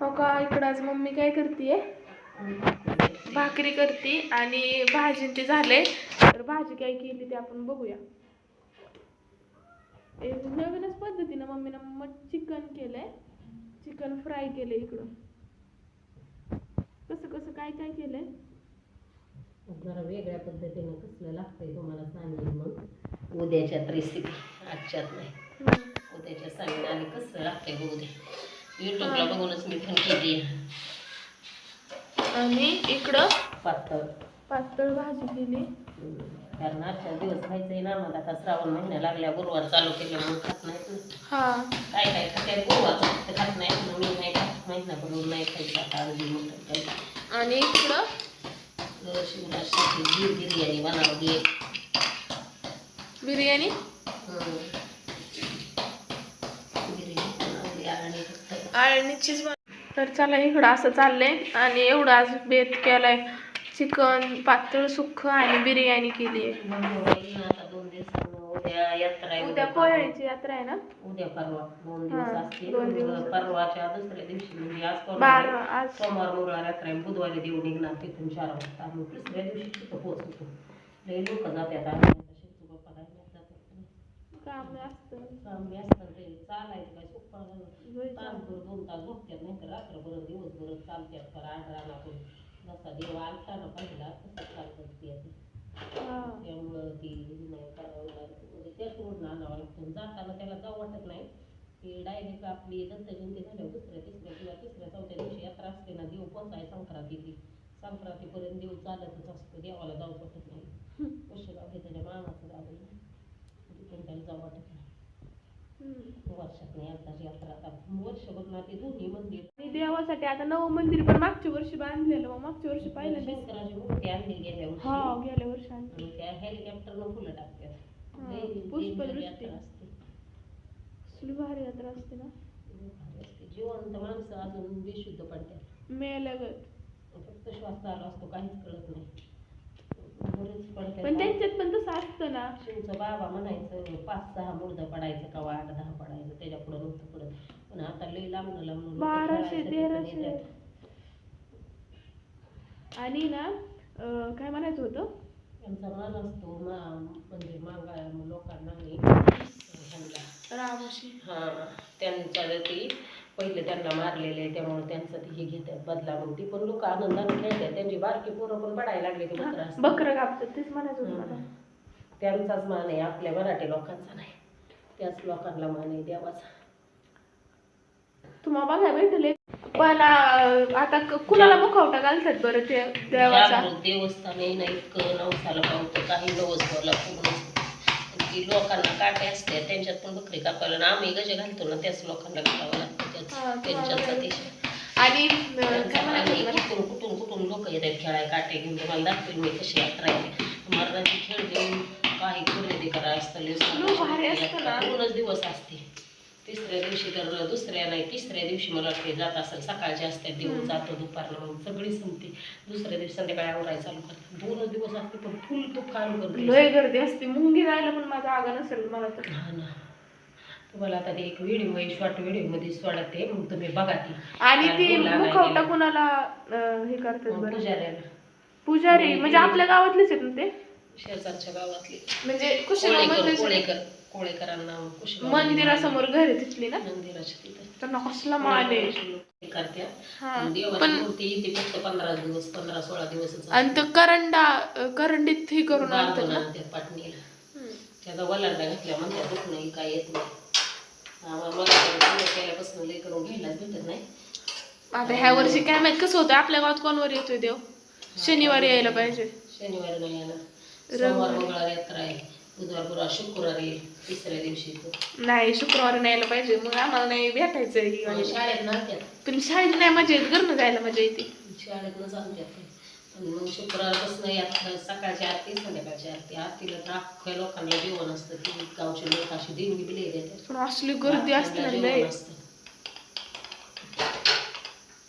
हो का? इकडं आज मम्मी काय करते भाकरी करते आणि भाजी ते झाले. तर भाजी काय केली ते आपण बघूया. एक नवीनच पद्धतीनं मम्मीनं मग चिकन केलंय. चिकन फ्राय केलंय इकडं. कसं कसं काय काय केलंय? जरा वेगळ्या पद्धतीनं कसलं लागतंय तुम्हाला सांगेन मग. उद्याच्यात रेसिपी आजच्यात नाही. उद्याच्या सांगेन आणि कसलं लागतंय दे. युट्यूबला बघूनच मी पण केली. आणि इकडं पातळ. पातळ भाजी केली. कारण आजच्या दिवस खायचंय ना मला आता श्रावण महिना लागल्या गुरुवार चालू केल्यामुळे खात नाही हा. काय काय खात्यात गुरुवार फक्त खात नाही पण मी नाही खात. महिना भरून नाही खायचं आता मोठं काही आणि इकडं? शिवराष्ट्राची जी बिर्याणी बनवली. बिर्याणी? बिर्याणी बन तर चला इकडं असं चाललंय. आणि एवढं आज बेत केलाय. चिकन पातळ सुक्क आणि बिर्याणी केली आहे उद्या यात्रा आहे उद्या पोळ्याची यात्रा आहे ना? उद्या परवा. दोन दिवस. मग परवाच्या दुसऱ्या दिवशी म्हणजे आज बारा. आज. सोमवार मंगळवार यात्रा आहे बुधवारी देऊ निघणार तिथून चार वाजता. मग तिसऱ्या दिवशी तिथं पोहोचतो. लई लोक जातात जातात काम असतं. असतात रे. चालायचं काय सोप्पा होय तास भर दोन तास झोपतात नाही तर रात्रभर दिवसभर चालतात करा आठ रानातून. जसा देव आलता ना पहिला तसं चालतात ते. त्यामुळं ती नाही करावं लागत. म्हणजे त्याच रोडनं आणावं लागतं. जाताना त्याला जाऊ वाटत नाही. ती डायरेक्ट आपली दत्त जयंती झाल्यावर दुसऱ्या तिसऱ्या किंवा तिसऱ्या चौथ्या दिवशी यात्रा असते ना देव पोचाय संक्रांती ती संक्रांतीपर्यंत देव चालतच असतो. देवाला जाऊच वाटत नाही. हे. त्याच्या मामाचं तिथून त्याला जाऊ वाटत नाही. वर्षात नाही एकदाची यात्रा आता वर्षभर ना ते दोन्ही मंदिर. आणि देवासाठी आता नवं मंदिर पण मागच्या वर्षी बांधलेलं मग मागच्या वर्षी पाहिलं दिसलं शंकराची मूर्ती आणली गेल्या हा वर्षी गेल्या वर्षी आणली. आणि त्या हेलिकॉप्टरनं फुलं टाकतात. लई- लई पुष्पदृष्टी. भारी यात्रा असते. भारी यात्रा असते ना. भारी असते. जिवंत माणसं अजून बेशुद्ध पडतात. मेल्यागत फक्त श्वास चालू असतो काहीच कळत नाही. पण त्यांच्यात पण तसं असतं ना. शिवचं बाबा म्हणायचं पाच सहा मुर्द पडायचं का आठ दहा पडायचं त्याच्या पुढं नव्हतं पडत पण आता लई लांबणं लांबणं बाराशे तेराशे. आणि ना अं, काय म्हणायचं होतं? त्यांचा मान असतो मा म्हणजे मागा लोकांना आणि रामाशी हा त्यांच्या ती पहिले त्यांना मारलेले त्यामुळे त्यांचं ते हे घेतात बदला मग ती पण लोक आनंदाने खेळतात त्यांची बारकी पोरं पण पडायला लागले ते बकरं. बकरं कापतात तेच म्हणायचं होतं मला. त्यांचाच मान आहे आपल्या मराठी लोकांचा नाही. त्याच लोकांना मान आहे देवाचा. तुम्हाला बघायला भेटले. पण अं, आता क- कुणाला मुखवटा घालतात बरं ते देवाचा? जागृत देवस्थान आहे ना इतकं नवसाला पावतं काही नवसभरला पूर्ण लोकांना काटे असते त्यांच्यात पण बकरी कापायला. ना आम्ही गजे घालतो ना त्याच लोकांना घालावं लागतं. त्याच तुम्हाला त्यांच्याच काय- देश आणि? कुठून कुठून कुठून लोक येतात खेळाय काटे घेऊन. तुम्हाला दाखवेल मी कशी यात्रा आहे. मर्दाची खेळ घेऊन काही खरेदी करा असतं असतं ना. दोनच दिवस असते. तिसऱ्या दिवशी तर दुसऱ्या नाही तिसऱ्या दिवशी मला वाटते जात असेल सकाळचे असतात दिवस हम्म. जातो दुपारला मग सगळी संपते. दुसऱ्या दिवशी संध्याकाळी आवरायला चालू करतात दोनच दिवस असते पण फुल तुफान करते. गर्दी असते. मुंगी जायला पण माझा आगा नसेल मला तर. हा ना. तुम्हाला आता ते एक व्हिडिओ आहे शॉर्ट व्हिडिओमध्ये सोडते मग तुम्ही बघा ती. आणि ती मुखवटा. कुणाला अं, हे करतात मग बरं? पुजाऱ्याला. पुजारी म्हणजे आपल्या गावातलेच आहेत ना ते? शेजारच्या गावातली. म्हणजे कोळेकर मधलेच कोळेकर कोळेकरांना मंदिरासमोर घर आहे तिथली ना? मंदिराच्या तिथं. त्यांना कसला मान आहे करत्या. हा. आणि देवाची पण मूर्ती फक्त पंधरा दिवस पंधरा सोळा दिवसच आणि तो करंडा अं, करंडीत हे करून आणतात बांधून ना? आणतात पाटणीला. हम्म. त्याचा वलांडा घातल्या म्हणतात दुखणं हे काय येत नाही. आता ह्या वर्षी काय माहीत कसं होतं? आपल्या गावात कोणवर येतोय देव? शनिवारी यायला पाहिजे. शनिवारी नाही येणार. मंगळवार यात्रा आहे. बुधवार गुरुवार शुक्रवार तिसऱ्या दिवशी. नाही शुक्रवारी नाही यायला पाहिजे. मग आम्हाला नाही भेटायचं. शाळेत पण शाळेत नाही मजा येत. घरनं जायला मजा येते. शाळेतनं आणतात ते आणि मग शुक्रवारपासून यात्रा सकाळची आरती संध्याकाळची आरती. आरतीला तर अख्ख्या लोकांना जेवण असतं. ती गावचे लोक अशी देणगी बिले देतात पण असली गर्दी असते ना लय जेवण असतं.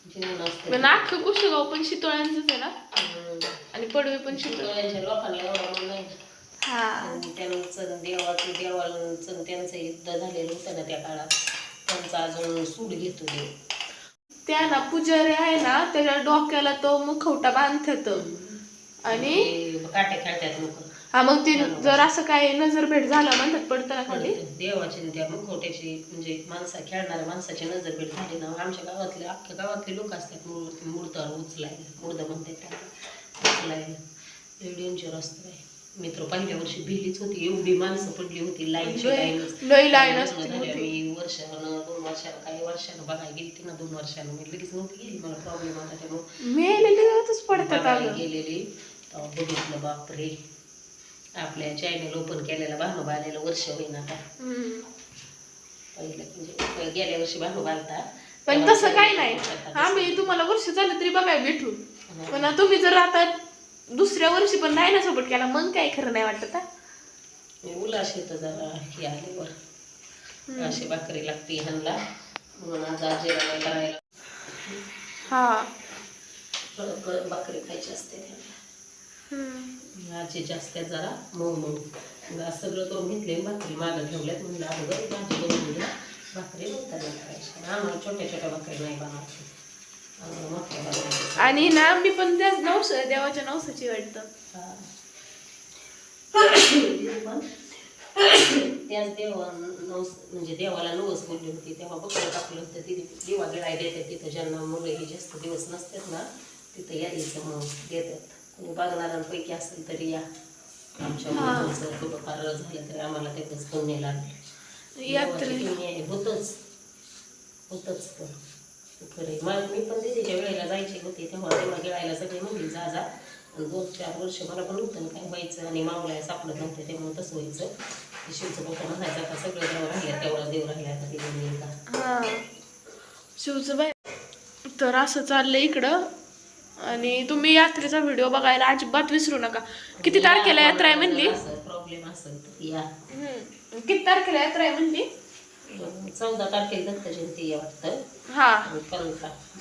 जेवण असतं. पण अख्खं कुशेगाव पण शितोळ्यांचंच आहे ना? हम्म. आणि पडवे पण शितोळ. शिवरायांच्या लोकांना एवढं मन नाही. हा. आणि त्यांचं देवाचं देवाचं त्यांचं युद्ध झालेलं होतं ना त्या काळात. त्यांचा अजून सूड घेतो देव त्या ना पुजारी आहे ना त्याच्या डोक्याला तो मुखवटा बांधतात आणि ते काटे खेळतात लोक. हा मग ते जर असं काय नजर भेट झालं म्हणतात पडतं ना खाली देवाची त्या मुखवट्याची म्हणजे माणसा खेळणाऱ्या माणसाची नजर भेट झाली ना आमच्या गावातले अख्ख्या गावातले लोक असतात मूर्ती मूर्तावर उचलायला. मुर्द म्हणतात उचलायला. एवढी डेंजर असतं मी तर पहिल्या वर्षी भिलीच होती एवढी माणसं पडली होती लाईनची. लय- लाईन. मी वर्षानं दोन वर्षानं काही वर्षानं बघायला गेली ती ना दोन वर्षानं. मी लगेच नव्हती गेली मला प्रॉब्लेम होता त्यामुळे. गेलेली. बघितलं बापरे. आपल्या चॅनल ओपन केलेला भानुबालेला वर्ष होईना आता. पहिलं म्हणजे गेल्या वर्षी भानू बालता पण तसं काही नाही. आम्ही तुम्हाला वर्ष झालं तरी बघायला भेटू. पण तुम्ही जर आता दुसऱ्या वर्षी पण नाही ना सोबत केला. मग काय खरं नाही वाटत? उलाश येतं जरा हे आल्यावर अशी भाकरी लागते ह्यांना. म्हणून आज आजीला करायला. हा. परत परत भाकरी खायची असते त्यांना. हम्म. आजी जास्त आहे जरा. मऊ मऊ. सगळं करून घेतले भाकरी मागं ठेवल्यात. म्हणलं अगोदर भाजी बनवून द्या भाकरी नंतर करायची. आम्हाला छोट्या छोट्या भाकरी नाही बनवायची. आणि ना मी पण त्याच नवस देवाच्या नवसाची वाटतं. त्याच देवा नवस म्हणजे देवाला नवस बोलली होती. तेव्हा बघलं टाकलं होतं. तिथे दिवा गिळायला देतात तिथं. ज्यांना मुलं हे जास्त दिवस नसतात ना तिथं यायचं मग देतात. कोणी बघणाऱ्यांपैकी असेल तरी या. आमच्या मुलांचं थोडंफार झालं तरी आम्हाला त्यातच पुण्य लागलं. होतच. होतच पण. खरे मग मी पण दिदीच्या वेळेला जायचे होते तेव्हा तेव्हा गिळायला सगळे म्हणले जा जा आणि दोन चार वर्ष मला पण नव्हतं काय व्हायचं आणि मावला सापडत नव्हतं त्यामुळे तसं व्हायचं ते शिवचं पप्पा म्हणायचं आता सगळं देव राहिल्या तेवढा देव राहिला का हा शिवचं बाय तर असं चाललंय इकडं आणि तुम्ही यात्रेचा व्हिडिओ बघायला अजिबात विसरू नका. किती तारखेला यात्रा आहे म्हणली? प्रॉब्लेम असेल तर या. किती तारखेला यात्रा आहे म्हणली? चौदा तारखेला दत्त जयंती आहे वाटतं. हा.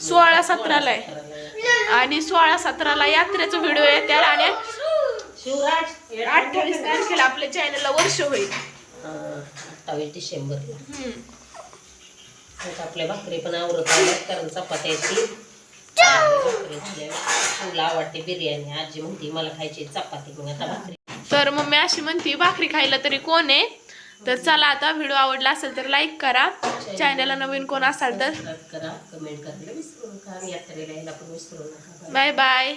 सोळा सतराला आहे. आहे. आणि सोळा सतराला यात्रेचा व्हिडिओ येते आणि शिवराज अठ्ठावीस तारखेला आपल्या चॅनलला वर्ष होईल. अठ्ठावीस डिसेंबरला. आपल्या भाकरी पण आवडत कारण चपात्याची. तुला आवडते बिर्याणी. आजी म्हणते मला खायची चपाती. मग आता भाकरी. तर मग मी अशी म्हणते भाकरी खायला तरी कोण आहे? तर चला आता व्हिडिओ आवडला असेल तर लाईक करा. चॅनलला नवीन कोण असाल तर बाय बाय